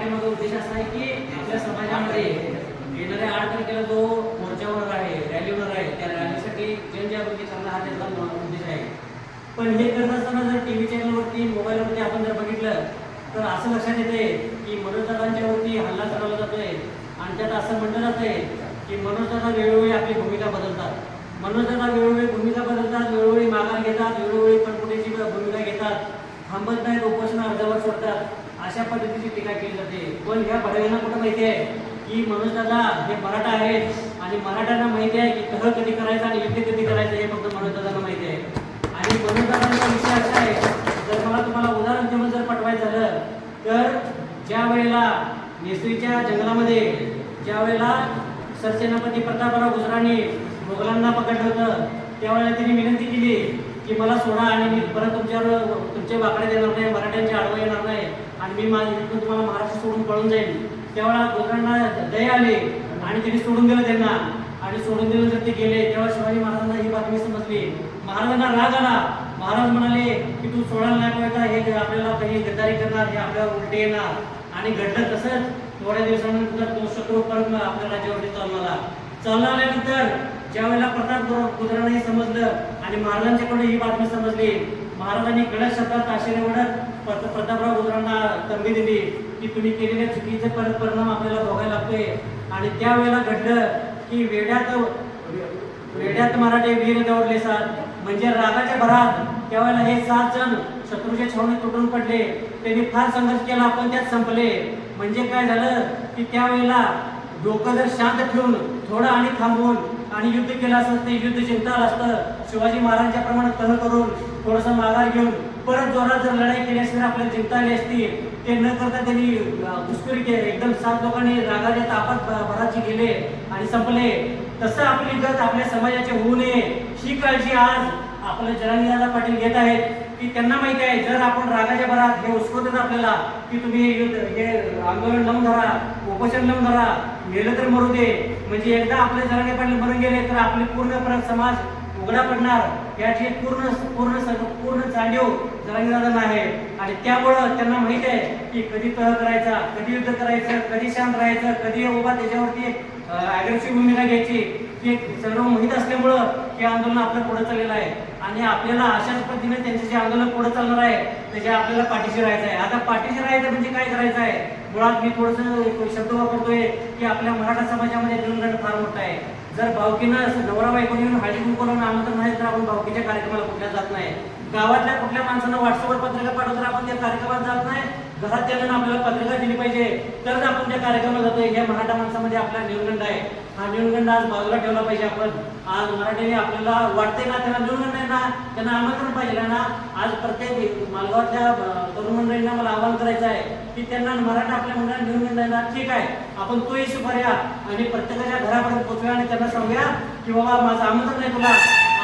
पाठीमागे उद्देश असा आहे की आपल्या समाजामध्ये येणाऱ्या आठ तारखेला जो मोर्चावर आहे रॅलीवर आहे त्या रॅलीसाठी जनजागृती करणं हा त्यांचा उद्देश आहे. पण हे करत असताना जर टी व्ही चॅनलवरती मोबाईलवरती आपण जर बघितलं तर असं लक्षात येते की मनोजदादांच्या वरती हल्ला चालवला जातोय. आणि त्यात असं म्हटलं जातंय की मनोजदादा वेळोवेळी आपली भूमिका बदलतात. मनोजदादा वेळोवेळी भूमिका बदलतात वेळोवेळी माघार घेतात वेळोवेळी पटपुटीची भूमिका घेतात. थांबत नाहीत उपोषण अर्धवट सोडतात. अशा पद्धतीची टीका केली जाते. पण ह्या बडव्यांना कुठं माहिती आहे? की मनोजदादा हे मराठा आहेत आणि मराठ्यांना माहिती आहे की तह कधी करायचं आणि युद्ध कधी करायचं हे फक्त मनोजदादांना माहिती आहे. आणि मनोजदादांचा विषय असा आहे जर मला तुम्हाला उदाहरण देऊन जर पटवायचं झालं तर ज्या वेळेला नेसरीच्या जंगलामध्ये ज्या वेळेला सरसेनापती प्रतापराव गुजरांनी मुघलांना पकडलं होतं त्यावेळेला त्यांनी विनंती केली की मला सोडा आणि मी परत तुमच्यावर तुमचे वाकडे देणार नाही मराठ्यांचे आडवं येणार नाही. आणि मी माझ्या इथून तुम्हाला महाराष्ट्र सोडून पळून जाईल तेव्हा लोकांना दय आली आणि त्यांनी सोडून दिलं त्यांना. आणि सोडून दिलं तर ते गेले तेव्हा शिवाजी महाराजांना ही बातमी समजली. महाराजांना राग आला. महाराज म्हणाले की तू सोडायला नाही पाहिजे हे आपल्याला काही गद्दारी करणार हे आपल्याला उलटे येणार. आणि घडलं तसंच थोड्या दिवसानंतर तो शत्रू परत आपल्या राज्यावरती चालला चालला आल्यानंतर ज्या वेळेला प्रताप गुजरांना हे समजलं आणि महाराजांच्याकडे ही बातमी समजली महाराजांनी गणेश शब्दात आशेने ओढत प्रत- प्रतापराव गुजरांना तंबी दिली की तुम्ही केलेल्या चुकीचे परत परिणाम आपल्याला भोगायला लागतोय. आणि त्यावेळेला घडलं की वेड्यात वेड्यात मराठे वीर दौडले सात. म्हणजे रागाच्या भरात त्यावेळेला हे सात जण शत्रूच्या छावणीत तुटून पडले. त्यांनी फार संघर्ष केला आपण त्यात संपले. म्हणजे काय झालं की त्यावेळेला डोकं जर शांत ठेवून थोडं आणि थांबवून आणि युद्ध केलं असतं ते युद्ध जिंकता असतं. शिवाजी महाराजांच्या प्रमाणात तह करून थोडासा माघार घेऊन परत जोरात जर लढाई केली असती तर आपल्याला जिंकता आली असती ते न करता त्यांनी घुसखोरी केली. एकदम सात लोकांनी रागाच्या तापात भराची गेले आणि संपले. तसं आपली गत आपल्या समाजाचे होऊ नये. ही काळजी आज आपले जरांगीदादा पाटील घेत आहेत. की त्यांना माहिती आहे जर आपण रागाच्या भरात हे उस्कवतात आपल्याला की तुम्ही हे आंदोलन लावून धरा उपोषण लावून धरा गेलं तर मरू दे. म्हणजे एकदा आपले जरांगे पाटील मरून गेले तर आपले पूर्ण समाज उघडा पडणार. याची पूर्ण पूर्ण पूर्ण जाणीव जरांगीदादांना आहे. आणि त्यामुळं त्यांना माहीत आहे की कधी तह करायचा कधी युद्ध करायचं कधी शांत राहायचं कधी उभा त्याच्यावरती अग्रेसिव्ह भूमिका घ्यायची हे सर्व माहीत असल्यामुळं हे आंदोलन आपलं पुढे चाललेलं आहे. आणि आपल्याला अशाच पद्धतीने त्यांचे जे आंदोलन पुढे चालणार आहे त्याच्या आपल्याला पाठीशी राहायचं आहे. आता पाठीशी राहायचं म्हणजे काय करायचं आहे? मुळात मी थोडंसं शब्द वापरतोय की आपल्या मराठा समाजामध्ये न्यूनगंड फार मोठा आहे. जर भावकीनं नवरा बायको येऊन हळदी कुंकूला आमंत्रण नाही तर आपण भावकीच्या कार्यक्रमाला कुठल्या जात नाही. गावातल्या कुठल्या माणसानं व्हॉट्सअपवर पत्रिका पाठवत तर आपण त्या कार्यक्रमात जात नाही. घरात त्यांना आपल्याला पत्रिका दिली पाहिजे. तरच आपण त्या कार्यक्रमाला जातोय. ह्या मराठा माणसामध्ये आपला न्यूनगंड आहे. हा न्यूनगंड आज बाजूला ठेवला पाहिजे आपण. आज मराठीने आपल्याला वाटते ना त्यांना न्यूनगंड आहे ना त्यांना आमंत्रण पाहिजे ना आज प्रत्येक मालगावच्या तरुण मंडळींना मला आवाहन करायचं आहे की त्यांना मराठा आपल्या मंडळात न्यूनगंड आहे ना. ठीक आहे आपण तो इशू करूया आणि प्रत्येकाच्या घरापर्यंत पोचूया आणि त्यांना सांगूया की बाबा माझं आमंत्रण आहे तुला.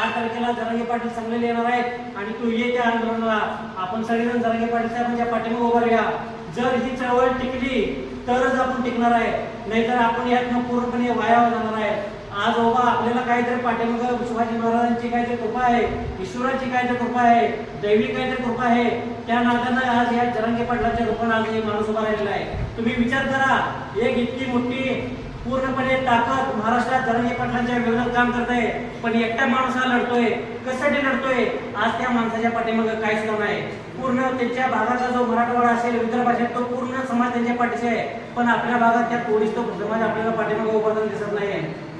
आठ तारखेला जरांगे पाटील सांगलेले येणार आहेत आणि तू ये त्या आंदोलनाला. आपण सगळेजण जरांगे पाटील साहेबांच्या पाठीमागे उभं राहूया. जर ही चळवळ टिकली तरच आपण टिकणार आहे. नाहीतर आपण यातनं पूर्णपणे वाया जाणार आहे. आज बाबा आपल्याला काहीतरी पाठीमागं शिवाजी महाराजांची काहीतरी कृपा आहे ईश्वराची काहीतरी कृपा आहे दैवी काहीतरी कृपा आहे त्या नात्यानं आज या जरांगे पाटलाच्या रूपानं आज माणूस उभा राहिलेला आहे. तुम्ही विचार करा एक इतकी मोठी पूर्णपणे ताकद महाराष्ट्रात जरांगे पाटलांच्या विरोधात काम करत आहे पण एकटा माणूस हा लढतोय. कशासाठी लढतोय? आज त्या माणसाच्या पाठीमागं काहीच काम नाही. पूर्ण त्यांच्या भागाचा जो मराठवाडा असेल विदर्भ असेल तो पूर्ण समाज त्यांच्या पाठीशी आहे. पण आपल्या भागात त्या पोलीस तो समाज आपल्याला पाठीमागे उभारताना दिसत नाही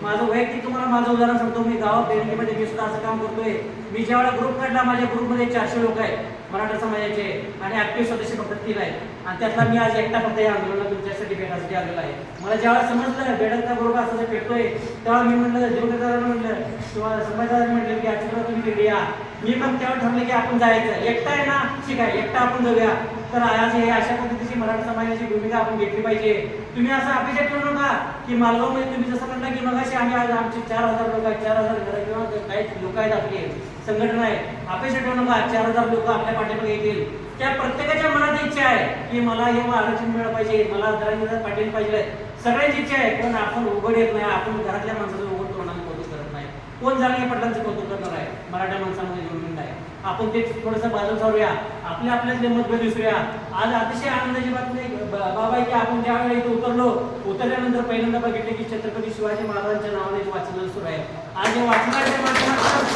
माझं वैयक्तिक तुम्हाला माझं उदाहरण सांगतो. मी गावात बँकेमध्ये मी सुद्धा असं काम करतोय. मी ज्यावेळेला ग्रुप काढला माझ्या ग्रुपमध्ये चारशे लोक आहेत. मराठा समाजाचे आणि ऍक्टिव्ह सदस्य फक्त तीन आहेत. आणि त्यातला मी आज एकटा फक्त या आंदोलनात तुमच्यासाठी भेटासाठी आलेला आहे. मला ज्यावेळेला समजलं बेडकचा ग्रुप असं भेटतोय तेव्हा मी म्हणलं जीवदारांना म्हटलं किंवा समाजदारांनी म्हटलं की आजची तुम्ही भेटूया या. मी मग त्यावर ठरलं की आपण जायचं. एकटा आहे ना ठीक आहे एकटा आपण जाऊया. तर आज हे अशा पद्धतीची मराठा समाजाची भूमिका आपण घेतली पाहिजे. तुम्ही असं अपेक्षा ठेवू नका की मालगावमध्ये तुम्ही जसं म्हणता की मग आम्ही आज आमचे चार हजार लोक आहेत चार हजार घरं किंवा काही लोक आहेत आपली संघटना आहे अपेक्षा ठेवू नका चार हजार लोक आपल्या पाठीमागे येतील. त्या प्रत्येकाच्या मनात इच्छा आहे की मला हे आरक्षण मिळालं पाहिजे मला जरा पाटील पाहिजे. सगळ्यांची इच्छा आहे पण आपण उघड येत नाही आपण घरातल्या माणसाचं उघड तोंडाने कौतुक करत नाही. कोण जाणे पटलांचं कौतुक करणार आहे? मराठा माणसामध्ये जोडलेलं आहे. आपण ते थोडंसं बाजूला सारूया आपल्या आपल्यातले मतभेद विसरूया आज अतिशय आनंदाची बातमी बाबा की आपण ज्यावेळेला इथे उतरलो उतरल्यानंतर पहिल्यांदा बघितले की छत्रपती शिवाजी महाराजांच्या नावाने वाचन सुरू आहे आज या वाचनाच्या माध्यमातून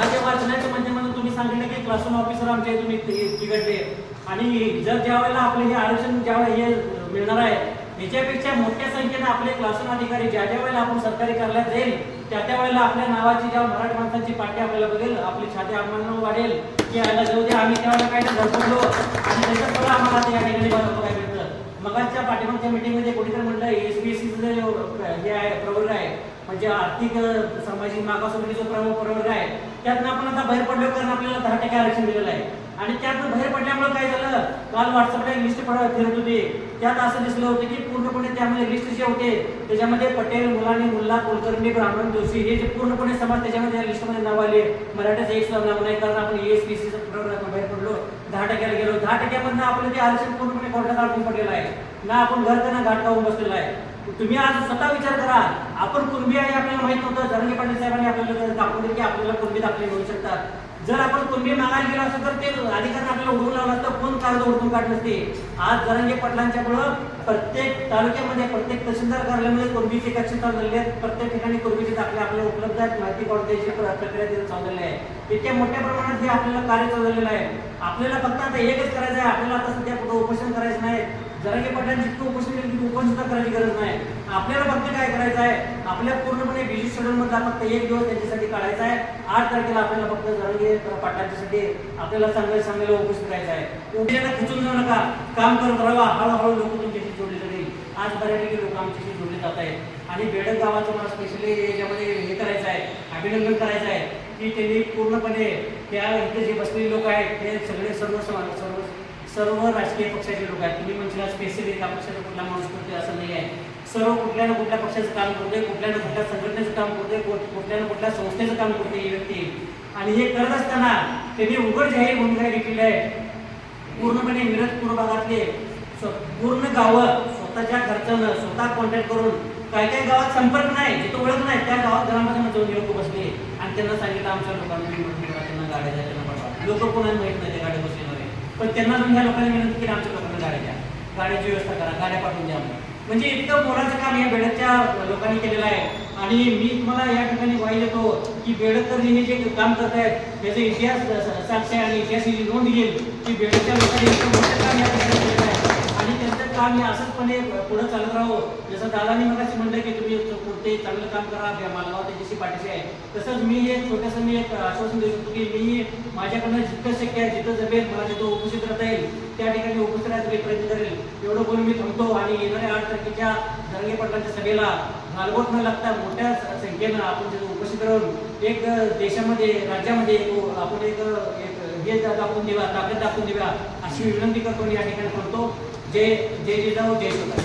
आज या वाचनाच्या माध्यमातून तुम्ही सांगितलं की क्लासरूम ऑफिसर आमच्या इथून इथे- तिकडले आणि जर ज्या वेळेला आपले हे आरक्षण ज्यावेळेला हे मिळणार आहे याच्यापेक्षा मोठ्या संख्येने आपले क्लासरूम अधिकारी ज्या ज्या वेळेला आपण सरकारी कार्यालयात जाईल त्या त्या वेळेला आपल्या नावाची ज्या मराठी माणसांची पाठी आपल्याला बघेल आपली छाती आम्हाला वाढेल की याला जाऊ द्या आम्ही त्यावेळेला काय धडपडलो. आणि त्याच्यात सगळं आम्हाला ते या ठिकाणी काय मिळतं. मगाच्या पाठीमागच्या मीटिंगमध्ये कोणीतरी म्हटलं एस बी एस हे आहे प्रवर्ग आहे म्हणजे आर्थिक सामाजिक मागासवर्गीय जो प्रवर्ग आहे त्यातनं आपण आता बाहेर पडलो कारण आपल्याला दहा टक्के आरक्षण दिलेलं आहे. आणि त्यातून बाहेर पडल्यामुळे काय झालं? काल व्हॉट्सअपला एक लिस्ट फिरत होती. त्यात असं दिसलं होतं की पूर्णपणे त्यामध्ये लिस्ट जे होते त्याच्यामध्ये पटेल मुलाने मुल्ला कुलकर्णी ब्राह्मण जोशी हे जे पूर्णपणे समाज त्याच्यामध्ये या लिस्टमध्ये नाव आले मराठ्याचं एक सुद्धा नाव नाही कारण आपण एस पी सी बाहेर पडलो. दहा टक्क्याला गेलो. दहा टक्क्यामधनं आपलं ते आरक्षण पूर्णपणे कोर्टात अडकून पडलेलं आहे. ना आपण घर त्यांना घाट काढून बसलेला आहे. तुम्ही आज स्वतः विचार करा. आपण कुणबी आहे आपल्याला माहीत नव्हतं. जरंगे पाटील साहेबांनी आपल्याला दाखवले की आपल्याला कुणबी दाखले मिळू शकतात. जर आपण कुंभी मागायला गेलो असतो तर ते अधिकारी आपल्याला उडवून लावलं असतं. कोण कागद उडवून काढलं असते आज जरंगे पाटलांच्यामुळं प्रत्येक तालुक्यामध्ये प्रत्येक तहसीलदार कार्यालयामध्ये कुंभीचे कक्ष चालू झालेले आहेत. प्रत्येक ठिकाणी कुंभीचे दाखले आपल्याला उपलब्ध आहेत? माहिती कोणत्याची प्रक्रिया तिथे चालू आहे. इतक्या मोठ्या प्रमाणात हे आपल्याला कार्य चालू झालेलं आहे. आपल्याला फक्त आता एकच करायचं आहे. आपल्याला आता सध्या कुठं उपोषण करायचं नाही. जरांगे पाटलांनी जितकं उपस्थित केलं तितकं सुद्धा करायची गरज नाही. आपल्याला फक्त काय करायचं आहे आपल्या पूर्णपणे बिझी शेड्यूल फक्त एक दिवस त्यांच्यासाठी काढायचा आहे. आठ तारखेला आपल्याला फक्त जरांगे पाटलांच्यासाठी आपल्याला चांगल्या चांगलं उपस्थित करायचं आहे. उद्याला खचून जाऊ नका. काम करत राहा. हळूहळू लोक तुमच्याशी जोडले जाईल आज बऱ्यापैकी लोक आमच्याशी जोडले जात आहेत. आणि बेडक गावाचं मला स्पेशली याच्यामध्ये हे करायचं आहे. अभिनंदन करायचं आहे. की त्यांनी पूर्णपणे त्या इथे जे बसलेले लोक आहेत ते सगळे सर्व सर्व सर्व राजकीय पक्षाचे लोक आहेत. तुम्ही म्हणजे स्पेसिफिक एका पक्षाचा कुठला माणूस करतोय असं नाही आहे. सर्व कुठल्या ना कुठल्या पक्षाचं काम करतोय कुठल्या ना कुठल्या संघटनेचं काम करतोय कुठल्या ना कुठल्या संस्थेचं काम करते ही व्यक्ती. आणि हे करत असताना त्यांनी उघड जाहीर भूमिका घेतलेली आहे. पूर्णपणे मिरज पूर्व भागातले पूर्ण गावं स्वतःच्या खर्चानं स्वतः कॉन्टॅक्ट करून काही काही गावात संपर्क नाही जिथं ओळख नाही त्या गावात ग्रामपंचायत जाऊन लोक बसले. आणि त्यांना सांगितलं आमच्या लोकांना त्यांना गाड्या द्या त्यांना लोक कोणाला माहीत नाही त्या गाड्या पण त्यांना जाऊन ह्या लोकांनी विनंती केली आमच्या लोकांना गाड्या द्या. गाड्याची व्यवस्था करा गाड्या पाठवून द्या म्हणजे इतकं मोलाचं काम या बेडतच्या लोकांनी केलेलं आहे. आणि मी तुम्हाला या ठिकाणी वाई देतो की बेडकर हे जे काम करत आहेत त्याचा इतिहास साक्ष आहे आणि इतिहास नोंद घेईल की बेडच्या लोकांनी इतकं मोठं काम या ठिकाणी केलेलं आहे. आम्ही असंचपणे पुढे चालत राहू जसं दादानी मगाशी म्हणलं की तुम्ही कुठे चांगलं काम करा या मालगाव त्याच्याशी पाठीशी आहे. तसंच मी एक छोटंसं मी एक आश्वासन देऊ शकतो की मी माझ्याकडनं जितकं शक्य आहे जिथं जमेल मला तिथं उपस्थित राहता येईल. त्या ठिकाणी उपस्थित राहण्याचा मी प्रयत्न करेल. एवढं बोलून मी थांबतो आणि येणाऱ्या आठ तारखेच्या दरंगे पटलांच्या सभेला गालबोट न लागता मोठ्या संख्येनं आपण तिथं उपस्थित राहून एक देशामध्ये राज्यामध्ये आपण एक हे दाखवून देऊया ताकद दाखवून देऊया अशी विनंती करतो या ठिकाणी करतो जय जय जिजाऊ जय शिवराय